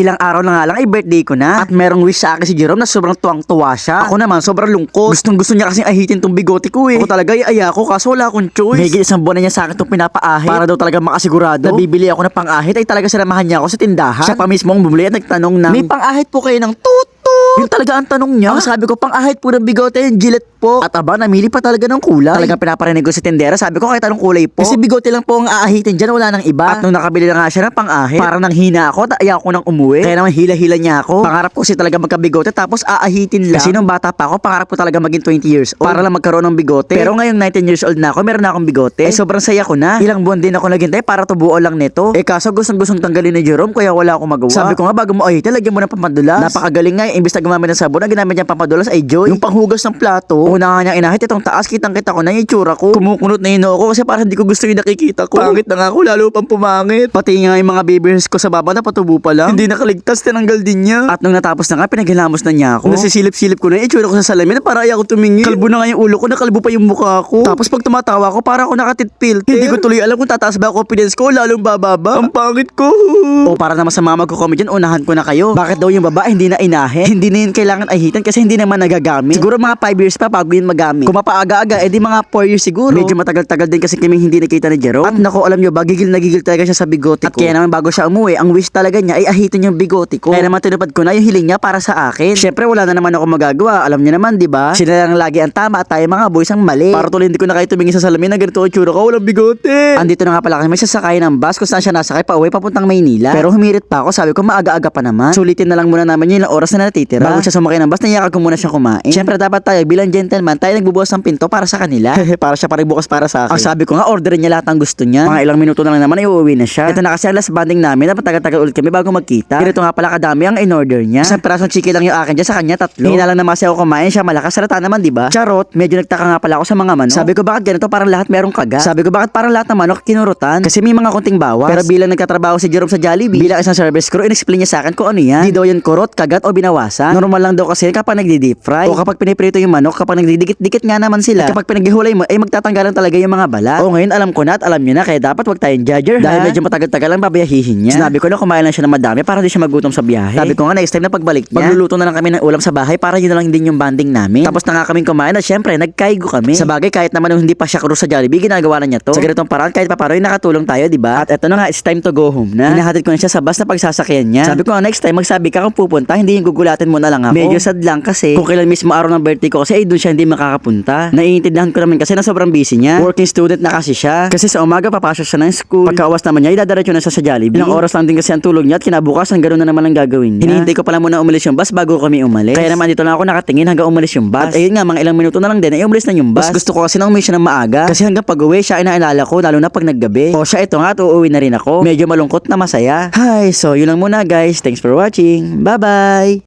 Ilang araw na nga lang ay birthday ko na. At merong wish sa akin si Jerome na sobrang tuwang-tuwa siya. Ako naman sobrang lungkot. Gustong gusto niya kasing ahitin tong bigote ko eh. Ako talaga ay aya ko kaso wala akong choice. May isang buwan na niya sa akin tong pinapaahit. Para daw talaga makasigurado. Na bibili ako ng pang-ahit ay talaga sinamahan niya ako sa tindahan. Siya pa mismo ang bumili at nagtanong na. May pang-ahit po kayo ng tut Yun talaga ang tanong niya. Ang sabi ko, pang-ahit po ng bigote, yung gilet po. At aba, namili pa talaga ng kulay. Talagang pinaparinig ko sa tindera. Sabi ko, kahit anong kulay po. Kasi bigote lang po ang aahitin dyan, wala nang iba. At nung nakabili na nga siya ng pang-ahit, parang nanghina ako at ayaw ko nang umuwi. Kaya naman hila-hila niya ako. Pangarap ko kasi talaga magkabigote tapos aahitin lang. Kasi nung bata pa ako, pangarap ko talaga maging 20 years old. Para lang magkaroon ng bigote. Pero ngayong 19 years old na ako, meron na akong bigote. Eh, sobrang saya ko na. Ilang buwan din ako naghintay para tubuo lang nito. Eh kaso gustong gustong tanggalin ni Jerome kaya wala akong magawa. Sabi ko nga bago mo ahitin, lagyan mo ng pampadulas. Napakagaling nga, eh, imbis na gumamit ng sabon, na ginamit niya pampadulas ay Joy. Yung panghugas ng plato. Una nga niya inahit itong taas, kitang kita ko na yung itsura ko. Kumukunot na yung noo ko kasi parang hindi ko gusto yung nakikita ko. Pangit na nga ako, lalo pang pumangit. Pati nga yung mga baby hairs ko sa baba na patubo pa lang. Hindi nakaligtas, tinanggal din niya. At nung natapos na nga, pinaghilamos na niya ako. Nasisilip-silip ko na yung itsura ko sa salamin na para ayaw ko tumingin. Kalbo na nga yung ulo ko, nakalbo pa yung mukha ko. Tapos pag tumatawa ko, para ako nakatitpil. Hindi ko tuloy alam kung tataas ba ang confidence ko lalong bababa. Ang pangit ko. O para naman sa mga magko-comment dyan, unahan ko na kayo. Bakit daw yung babae hindi na inahe? hindi na yun kailangan ahitan kasi hindi naman nagagamit. Siguro mga 5 years pa bago yun magamit. Kung mapaaga-aga, edi mga 4 years siguro. Medyo matagal-tagal din kasi kaming hindi nakita ni Jerome. At nako, alam nyo ba, gigil na gigil talaga siya sa bigote ko. At kaya naman bago siya umuwi, ang wish talaga niya ay ahitin yung bigote ko. Kaya naman tinupad ko na yung hiling niya para sa akin. Syempre wala na naman ako magagawa. Alam niyo naman, di ba? Sila lang lagi ang tama at tayo mga boys ang mali. Para tuloy hindi ko na kayo tumingin sa salamin na ganito ang tsura ko, walang bigote. Andito na nga pala kami sasakay ng bus kung saan siya nasakay pa uwi papuntang Maynila. Pero humirit pa ako, sabi ko maaga-aga pa naman. Sulitin na lang muna namin yung ilang oras na natitira. Bago siya sumakay ng bus, niyakag ko muna siyang kumain. Syempre dapat tayo bilang gentleman, tayo nagbubukas ng pinto para sa kanila. para siya pa rin bukas para sa akin. Ang sabi ko nga, orderin niya lahat ng gusto niya. Mga ilang minuto na lang naman ay uuwi na siya. Ito na kasi ang last banding namin, dapat tagal-tagal ulit kami bago magkita. Ganito nga pala kadami ang in-order niya. Isang pirasong chiki lang yung akin dyan, sa kanya tatlo. Hina lang naman siya ako kumain, siya malakas, salata naman, di ba? Charot, medyo nagtaka nga pala ako sa mga manok. Sabi ko bakit ganito, parang lahat merong kaga. Sabi ko bakit parang lahat ng manok kinurutan. Kasi may mga konting bawas. Pero bilang nagtatrabaho si Jerome sa Jollibee, bilang isang service crew, in-explain niya sa akin kung ano yan. Di daw yan kurot, kagat o binawasan. Normal lang daw kasi kapag nagdi-deep fry. O kapag piniprito yung manok, kapag nagdidikit-dikit nga naman sila. At kapag pinaghihulay mo, ay magtatanggalan talaga yung mga balat. O ngayon alam ko na at alam niyo na, kaya dapat wag tayong judger. Dahil medyo matagal-tagal ang babayahihin niya. Sinabi ko na kumain lang siya ng madami para hindi siya magutom sa biyahe. Sabi ko nga next time na pagbalik niya, magluluto na lang kami ng ulam sa bahay para yun na lang din yung banding namin. Tapos na nga kaming kumain at syempre nagkaigo kami. Sa bagay kahit naman hindi pa siya crew sa Jollibee, ginagawa na niya to. Sa ganitong paraan kahit paparoy nakatulong tayo, di ba? At eto na nga, it's time to go home na. Hinahatid ko na siya sa bus na pagsasakyan niya. Sabi ko nga next time magsabi ka kung pupunta, hindi yung gugulatin mo na lang ako. Medyo sad lang kasi kung kailan mismo araw ng birthday ko kasi ay doon siya hindi makakapunta. Naiintindihan ko naman kasi na sobrang busy niya. Working student na kasi siya. Kasi sa umaga papasok siya ng school. Pagkaawas naman niya, idadaretso na siya sa Jollibee. Ilang oras lang din kasi ang tulog niya at kinabukasan ganoon na naman ang gagawin niya. Hinihintay ko pala muna umalis yung bus bago kami umalis. Kaya naman dito lang ako nakatingin hanggang umalis yung bus. At ayun nga, mga ilang minuto na lang din ay umalis na yung bus. Mas gusto ko kasi na umuwi siya ng maaga. Kasi hanggang pag uwi siya ay naalala ko lalo na pag naggabi. O siya ito nga uuwi na rin ako. Medyo malungkot na masaya. Hi, so yun lang muna guys. Thanks for watching. Bye-bye!